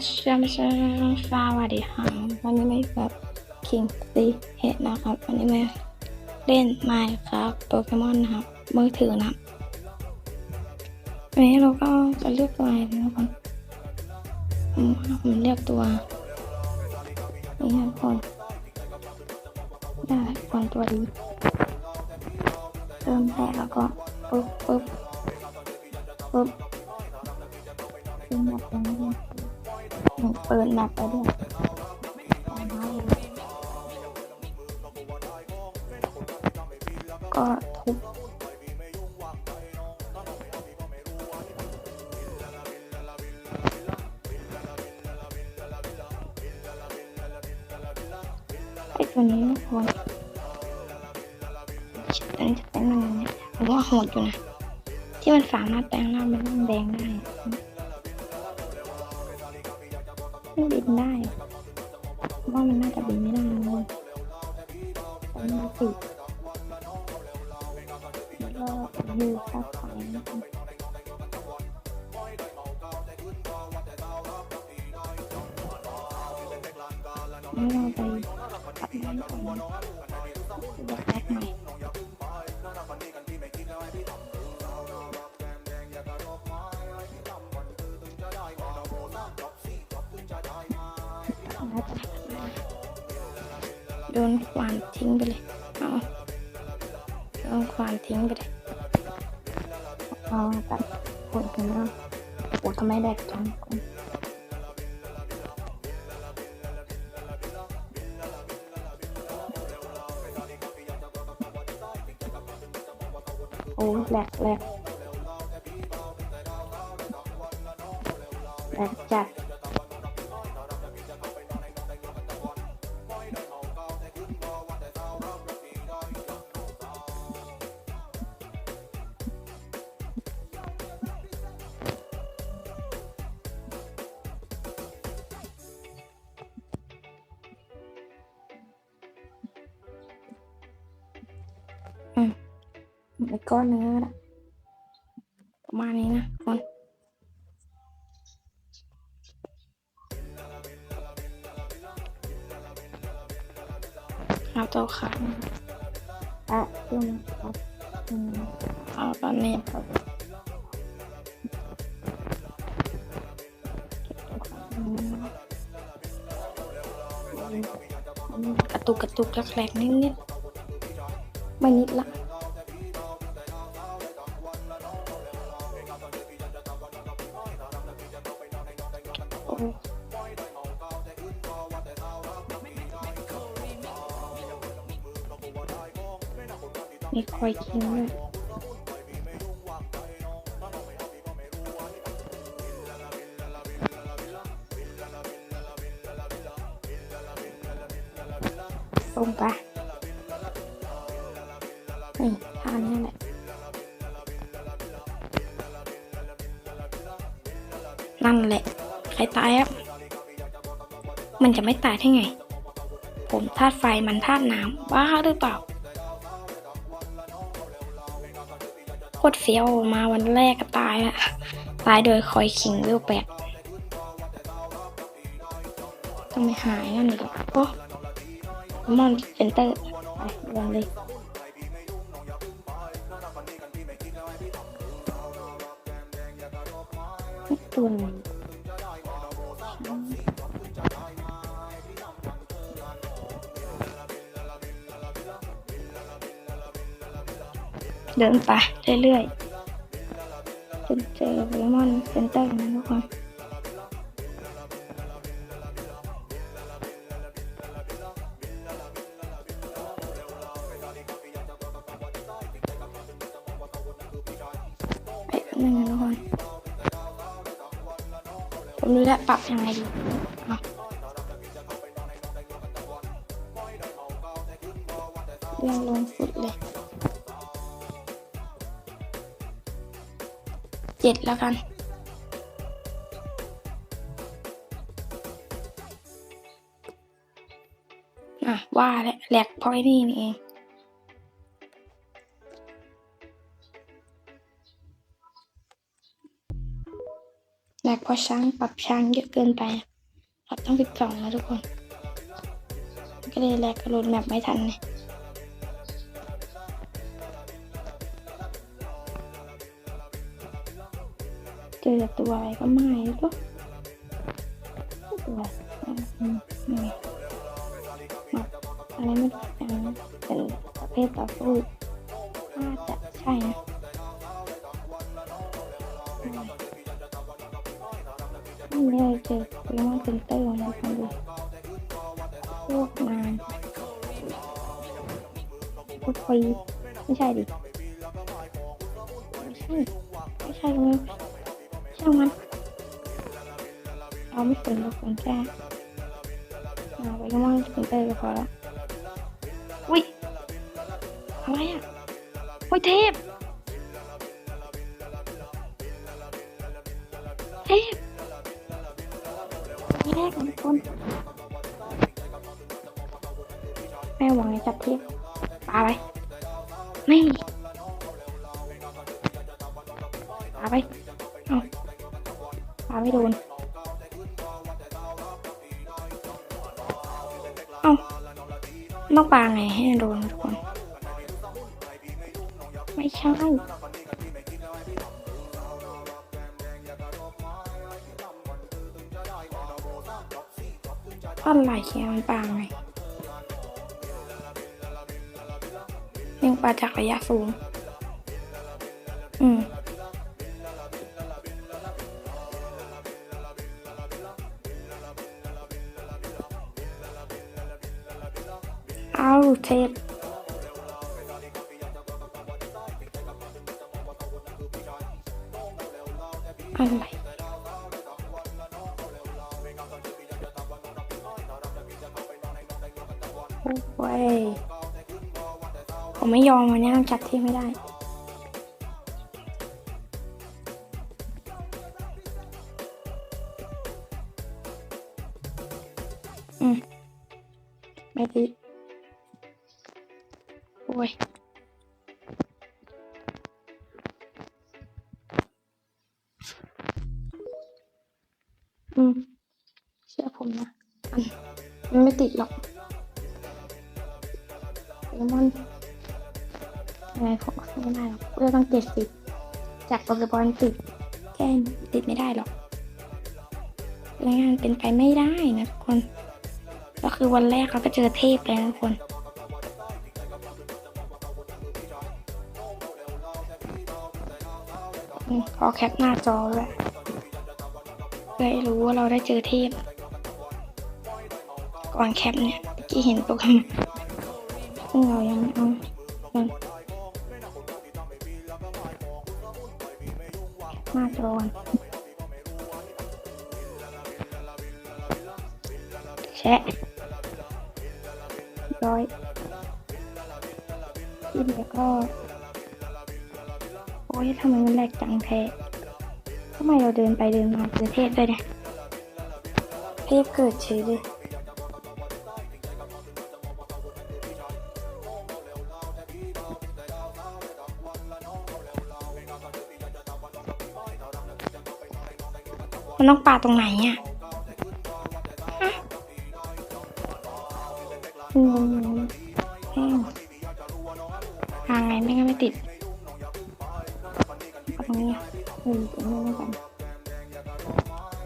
อัชชัมชัมสวัสดีค่ะวันนี้ไม่แบบคิงซีเฮดนะครับ วันนี้มาเล่นไมค์ครับโปเกมอนนะครับมือถือนะวันนี้เราก็จะเลือกตัวอะไรนะครับผมเลือกตัวนี่ครับคนได้คนตัวดีเริ่มแรกแล้วก็ปึ๊บปึ๊บปึ๊บขึ้นแบบนี้ หนูเปิดแมปไปด้วยก็ทุบไอตัวนี้ไม่ควรตัวนี้จะเป็นยังไงเนี่ยผมว่าโหดอยู่นะ ที่มันสามารถแปลงร่างเป็นแดงได้ ม่บินได้ว่ามันน่าจะบินไม่ได้นะเลยมันติดแล้วก็ยืดข้าไฟนะครับแล้เราไปตัดไม้ก่อน นขวานทิ้งไปเลย เอาโดนขวานทิ้งไปเลยเอาตัดผลกันแล้วโอ้ทำไมแดกจังคนโอ้แหลกแหลกแหลกจัด ไอ้ก้อนเนื้อนะประมาณนี้นะคนเอาตัวขาอะจุ่มครับอืมเอาตอนนี้ครับกระตุกกระตุกแรกๆนิดๆไม่นิดละ ไม่ค่อยคิงด้วย มันจะไม่ตายได้ไง ผมธาตุไฟมันธาตุน้ำบ้าหรือเปล่าโคตรเฟี้ยวมาวันแรกก็ตายละตายโดยคอยคิงเวลแปดต้องไปหายนั่นอีกอะโอ้มอนเซนเตอร์ไปลงเลยตัวไห เดินไปเรื่อยๆจนเจอโปเกมอนเซนเตอร์นะทุกคนไปแป๊บนึงนะทุกคนผมรู้แล้วปรับยังไงดี เจ็ดแล้วกันอะว่าแหละแหลกเพราะไอ้นี่นี่เองไหลกเพราะช้างปรับช้างเยอะเกินไปครับต้องปิดกล่องนะทุกคน ก็เลยแหลกกระโดดแมปไม่ทันเลย จอตัวอะไรก็ไม่ก็ตัวอืมอืมแบบอะไรไม่รู้แต่เป็นประเภทต่อสู้น่าจะใช่นะนี่เลยเจอโปเกมอนเซ็นเตอร์นะคดูโคตรนานโคตรฟรีไม่ใช่ดิไม่ใช่ไม่ใช่เลย ช่างมันเราไม่สนเราสนแค่เอาไปก็มอนเซ็นเตอร์ก็พอละอุ้ยอะไรอะโอ้ยเทพเทพแรกของคนแม่หวังจะจับเทพปาไปไม่ปาไปเอา ปาไม่โดน เอาต้องปาไงให้โดนทุกคน ไม่ใช่อะไรแค่มันปาไงยังปาจากระยะสูง เอาเทปอะไรโอ้ยผมไม่ยอมวันนี้ต้องจัดที่ไม่ได้ อืม เชื่อผมนะ มันไม่ติดหรอกเกมอนยังไงผมก็ไม่ได้หรอกเพื่อต้องเจ็ดสิบจากโปเกมอนติดแค่นี้ติดไม่ได้หรอกรื่องานเป็นไปไม่ได้นะทุกคน ก็คือวันแรกเราก็เจอเทพเลยนะทุกคนอืมขอแคปหน้าจอด้วย พื่อให้รู้ว่าเราได้เจอเทพ ก่อนแคปเนี่ยเมื่อกี้เห็นโปรแกรมซึ่งเรายังไม่เอามันหน้าจอก่อนแชะร้อยที่เหลือก็ โอ้ยทำไมมันแหลกจังแท้ ทำไมเราเดินไปเดินมาเจอเทพด้วยเนี่ยเทพเกิดเฉยเลยมันต้องป่าตรงไหนอะฮะงงทางไงไม่งั้นไม่ติดตรงนี้ เออตรงนี้แล้วกัน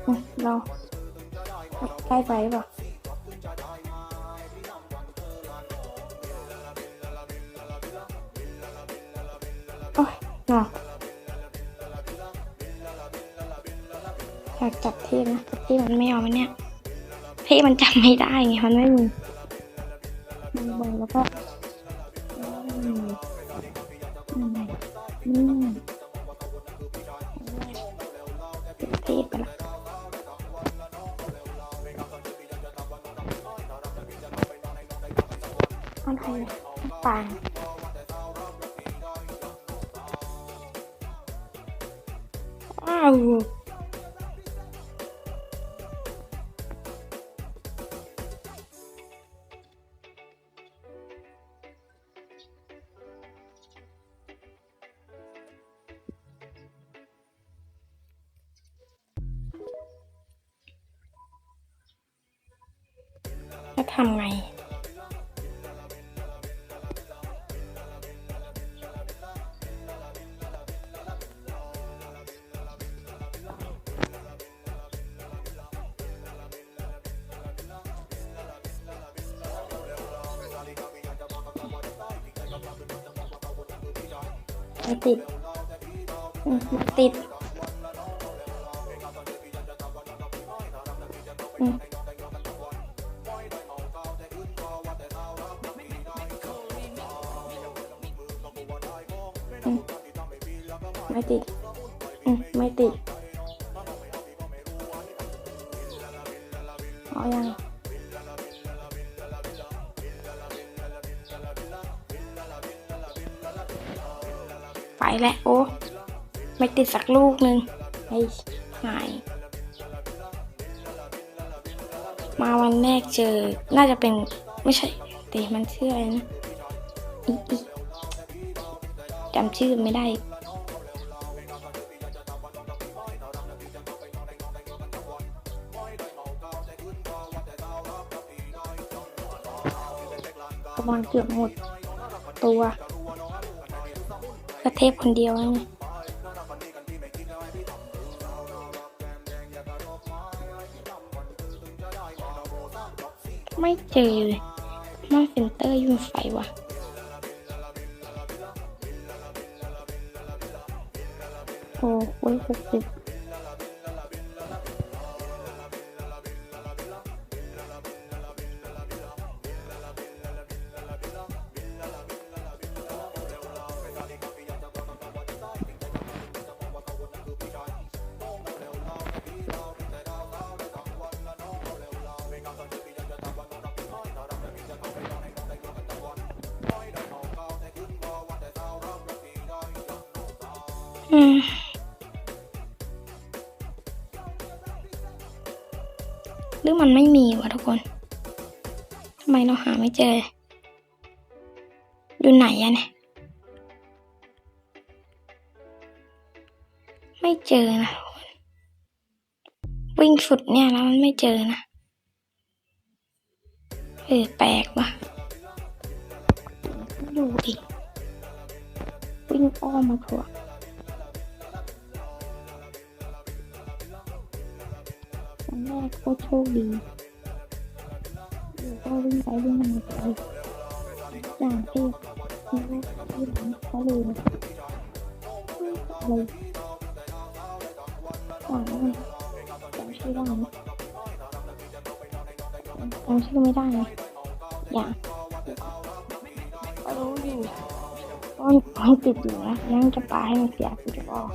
อืมเราใกล้ไปหรือเปล่าโอ้ยเนาะอยากจับเทพนะแต่เทพมันไม่ยอมมันเนี่ยเทพมันจับไม่ได้ไงมันไม่มีมันบอร์แล้วก็อืมนั่นไงนี่ แล้วทำไง ติด ติด ไม่ติดอืมไม่ติดเอายังไปแล้วโอ้ไม่ติดสักลูกหนึ่งไอ้หาย มาวันแรกเจอ น่าจะเป็นไม่ใช่แต่มันชื่ออะไรนะอีอี จำชื่อไม่ได้ประมาณเกือบหมดตัวก็เทพคนเดียวไงไม่เจอเลยมอนเซนเตอร์ยุ่งไฟวะโอ้โหหกสิ หรือมันไม่มีวะทุกคนทำไมเราหาไม่เจอ อยู่ไหนอะเนี่ย ไม่เจอนะทุกคน วิ่งสุดเนี่ยแล้วมันไม่เจอนะเออแปลกว่ะดูดิวิ่งอ้อมมาถั่ว แรกก็โชคดีก็วิ่งไปวิ่งมาไปอย่างที่ที่แรกที่หลังก็เลยเลยก่อนแล้วกันจำชื่อได้ไหมจำชื่อไม่ได้เลยอย่างก็รู้อยู่ก็ติดอยู่นะยังจะปาให้มันเสียกูจะบอก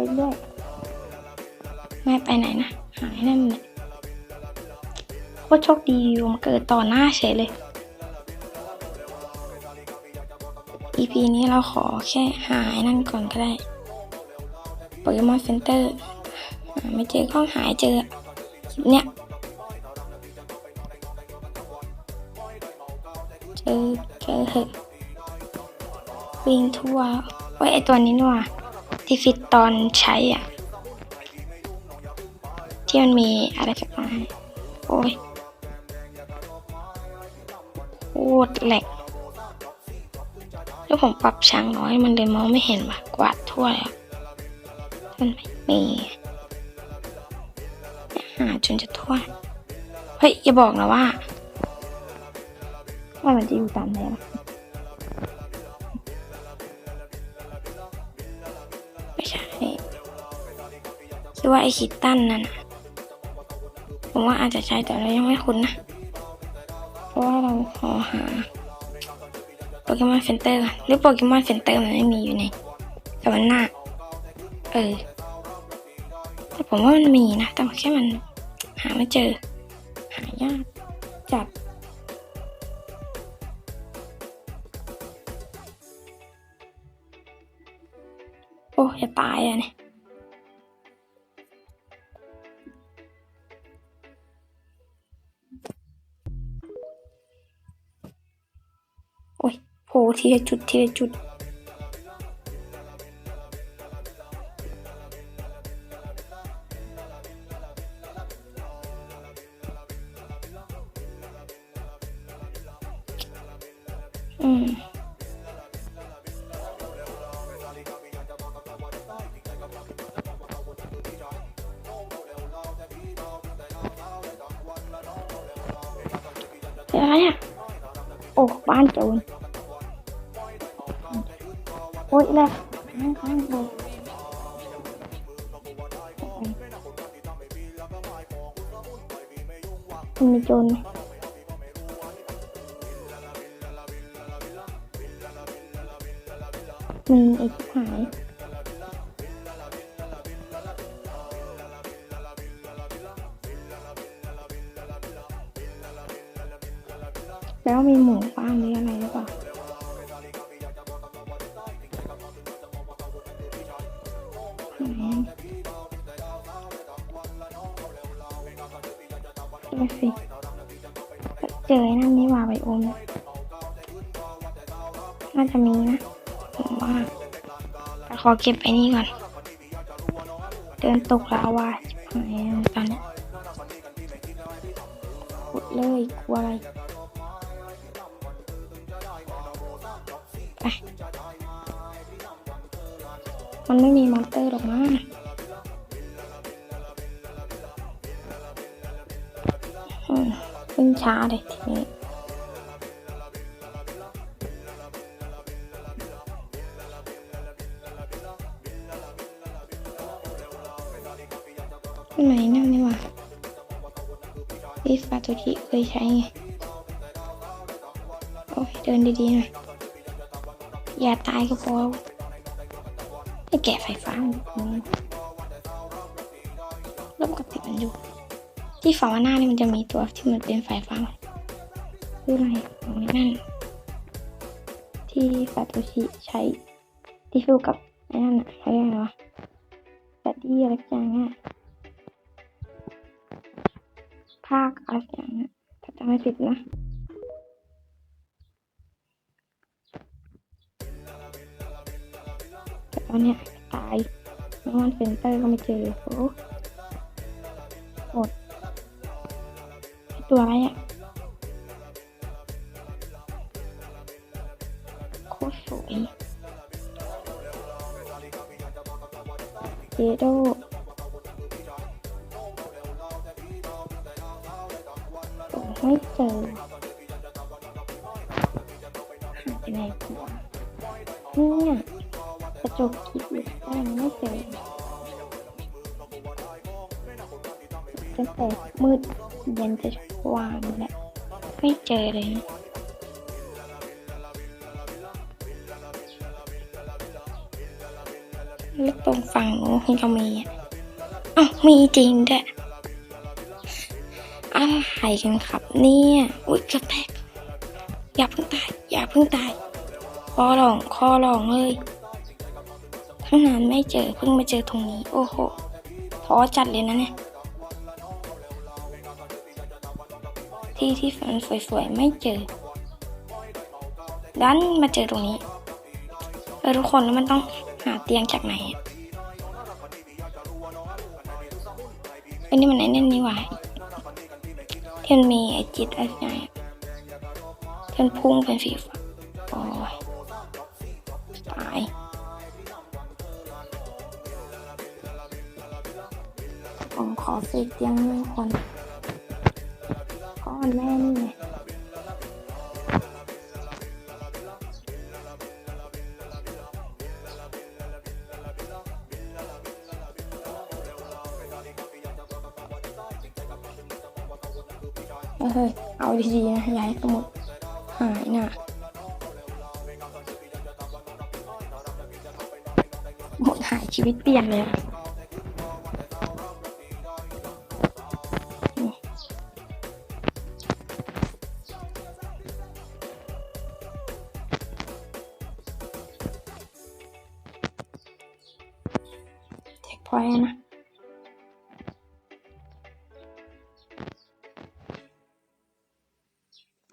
ไปเรื่อยแม่ไปไหนนะ หายนั่นเลยโคตรโชคดีอยู่มาเกิดต่อหน้าเฉยเลย EP นี้เราขอแค่หายนั่นก่อนก็ได้โปเกมอนเซ็นเตอร์หาไม่เจอก็หายเจอคลิปเนี้ยเจอเจอเหอะวิ่งทั่วไว้ยไอตัวนี้นี่ว่า ที่ฟิตตอนใช้อะ ที่มันมีอะไรสักอย่างโอ้ยโคตรแหลกแล้วผมปรับช้างน้อยมันเลยมองไม่เห็นว่ะกวาดทั่วแล้วมันไม่มีหาจนจะทั่ว เฮ้ย อย่าบอกนะว่า ว่ามันจะอยู่ตามไหนล่ คิดว่าไอคิดตันนั่นน่ะผมว่าอาจจะใช่แต่เรายังไม่คุ้นนะ เพราะว่าเราขอหาโปเกมอนเซ็นเตอร์หรือโปเกมอนเซ็นเตอร์มันไม่มีอยู่ในสวรรค์หน้า เออ แต่ผมว่ามันมีนะ แต่แค่มันหาไม่เจอ หายากจัดโอ้จะตายอะเนี่ย โอ้ยโผล่ทีละจุดทีละจุด อืมเจอะไรอะโอ้บ้านโจร ยเลยมีโจรไหมมีไอ้ที่หายแล้วมีหมู ขอเก็บไอ้นี่ก่อน เดินตกแลาวาชิบหาตอนนี้ยขุดเลยกลัวอะไรไปมันไม่มีมอนเตอร์หรอกมั้งขึ้นช้าเลยทีนี้ ยใช้ไง โอ้ยเดินดีๆหน่อย อย่าตายก็พอไอ้แกะไฟฟ้าอืมเริ่มกับติดมันอยู่ ที่ฝาหน้านี่มันจะมีตัวที่มันเป็นไฟฟ้าคืออะไรของนั่น ที่ฟาโตชิใช้ที่สู้กับไอ้นั่นอะเขาเรียกอะไรวะแบดดี้อะไรอย่างเงี้ยภาคอะไรอย่างเงี้ย จำไม่ผิดนะแต่ตอนเนี้ยตายแล้วมันเซนเตอร์ก็ไม่เจอโอ้หมดไอตัวอะไรอะโคตรสวยเจโด จกคิดอยู่แต่ยังไม่เจอตั้งแต่มืดเย็นจะสว่างนี่แหละไม่เจอเลยแล้วตรงฝั่งนู้นคงจะมีอะอ้าวมีจริงด้วยอะไรกันครับเนี่ย อุ้ยกระแตกอย่าเพิ่งตาย อย่าเพิ่งตาย คอร้อง คอร้องเลย ตั้งนานไม่เจอเพิ่งมาเจอตรงนี้ โอ้โหท้อจัดเลยนะเนี่ยที่ที่ฝันสวยๆไม่เจอดันมาเจอตรงนี้เออทุกคนแล้วมันต้องหาเตียงจากไหนอะไอ้นี่มันไอ้นั่นนี่หว่าที่มันมีไอจิตอะไรอย่างเงี้ยที่มันพุ่งเป็นสีฟ้า เสกเตียงหนึ่งคนก้อนแม่นี่ไงเฮ้ยเอาดีๆนะย่าให้สมุดหายน่ะหมดหายชีวิตเปลี่ยนเลย อยนะ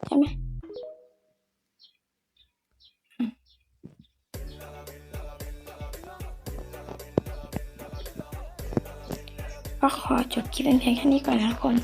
ใช่ไหมก็ขอจบคลิปเพียงแค่นี้ก่อนนะทุกคน